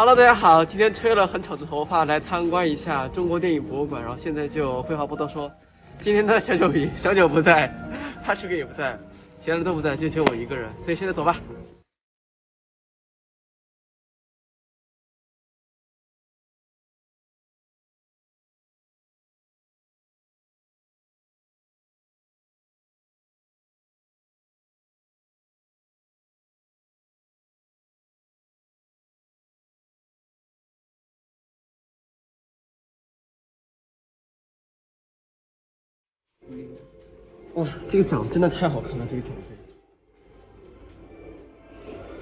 Hello，大家好，今天吹了很丑的头发来参观一下中国电影博物馆，然后现在就废话不多说，今天的小九比小九不在，他师哥也不在，其他人都不在，就只有我一个人，所以现在走吧。哇，这个奖真的太好看了，这个奖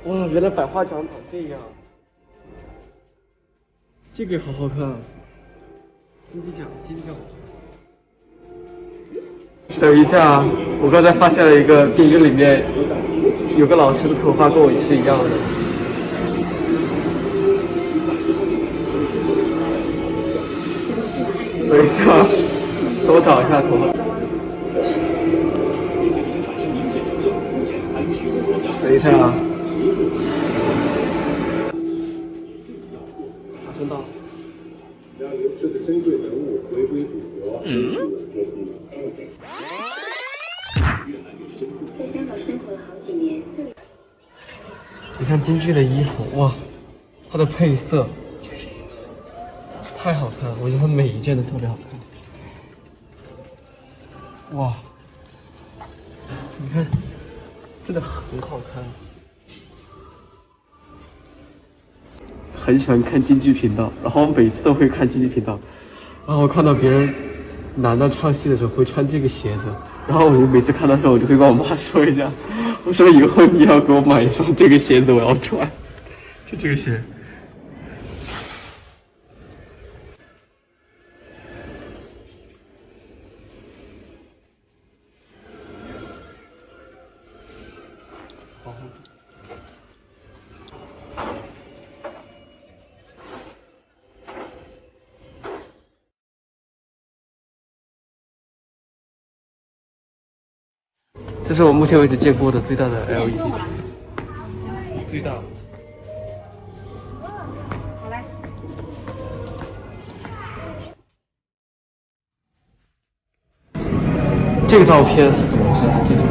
杯。哇，原来百花奖长这样，这个也好好看。金鸡奖，金鸡奖。等一下，我刚才发现了一个电影里面有个老师的头发跟我是一样的。等一下，等我找一下头发。一下啊！你看京剧的衣服，哇，它的配色太好看了，我觉得它每一件都特别好看。哇，你看。真很好看，很喜欢看京剧频道，然后我每次都会看京剧频道，然后我看到别人男的唱戏的时候会穿这个鞋子，然后我就每次看到时候我就会跟我妈说一下，我说以后你要给我买一双这个鞋子，我要穿，就这个鞋。是我目前为止见过的最大的 LED，最大。这个照片是怎么拍的？这种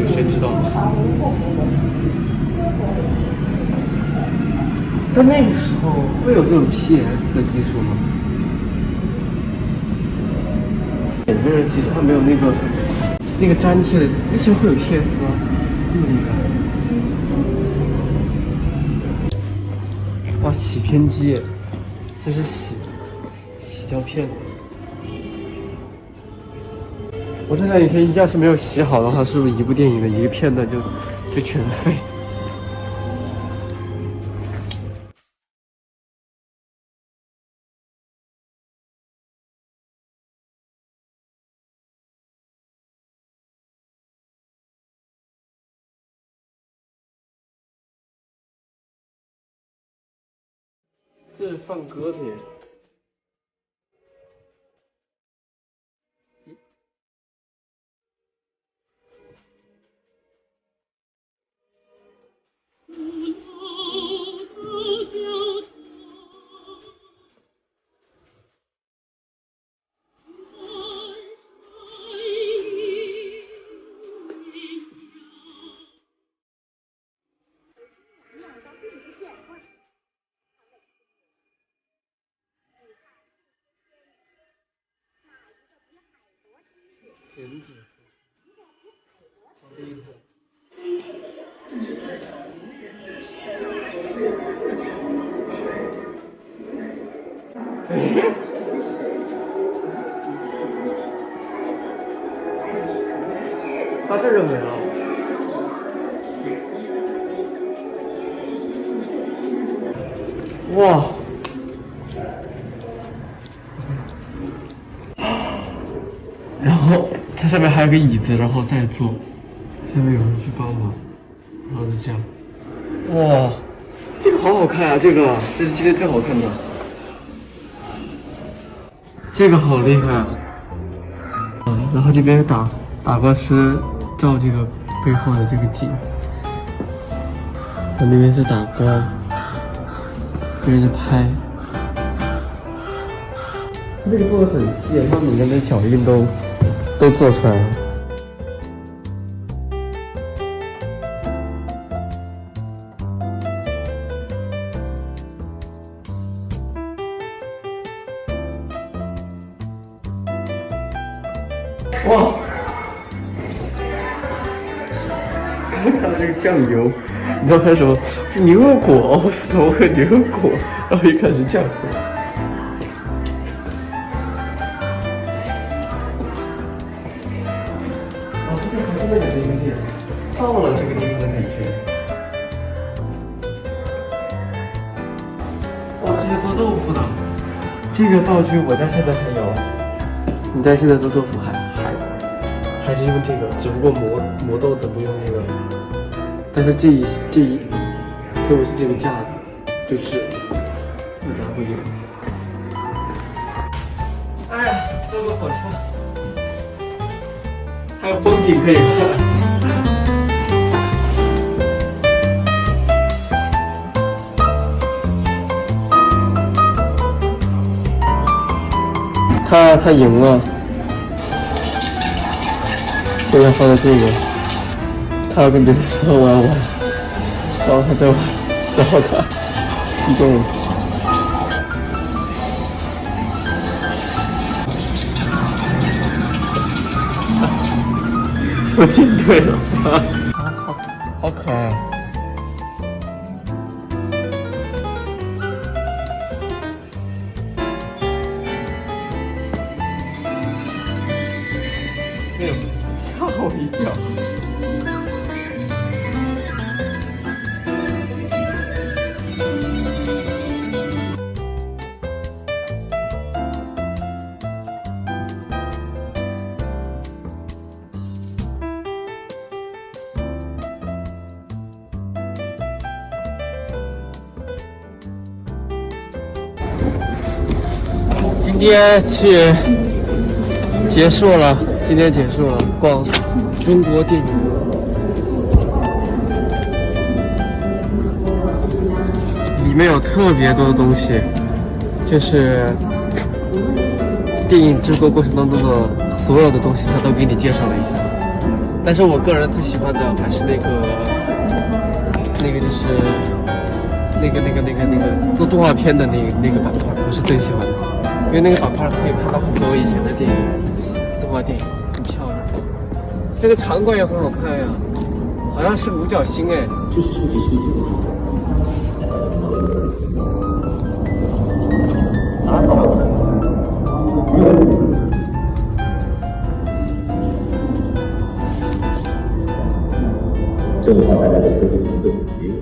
有谁知道吗？在那个时候会有这种 PS 的技术吗？每个人其实他没有那个。那个粘贴的，为什么会有 PS 吗？这么厉害！哇，洗片机，这是洗洗胶片。我在想，以前要是没有洗好的话，是不是一部电影的一个片段就就全废？这是放鸽子剪纸，好厉害！他这就没了。哇！然下。面还有个椅子，然后再坐，下面有人去帮忙，然后就这样。哇，这个好好看啊！这个，这是今天最好看的。这个好厉害啊！嗯，然后这边打打光师照这个背后的这个景，我那边是打光，人是拍。那个做的很细，他每个人的脚印都做出来了。哇！看到这个酱油，你知道它是什么？牛油果！我说怎么会牛油果？然后一看是酱油。这就还是那个东西，到了这个地方的感觉。哇，这是做豆腐的，这个道具我家现在还有。你家现在做豆腐还还还是用这个，只不过磨磨豆子不用这个。但是这一这一特别是这个架子，就是一家会用。哎呀，坐个火车，还有风景可以看。他他赢了，所以要放在这个。他要跟别人说我要玩，然后他在玩，然后他击中了。我进退了，好 好好可爱啊！哎呦，吓我一跳！今天去结束了，今天结束了逛中国电影。里面有特别多的东西，就是电影制作过程当中的所有的东西，他都给你介绍了一下。但是我个人最喜欢的还是那个，那个就是那个那个那个那个做动画片的那那个板块，我是最喜欢的，因为那个板块可以看到很多以前的电影，动画电影，很漂亮。这个场馆也很好看呀，好像是五角星哎。正好大家的科技团队也有。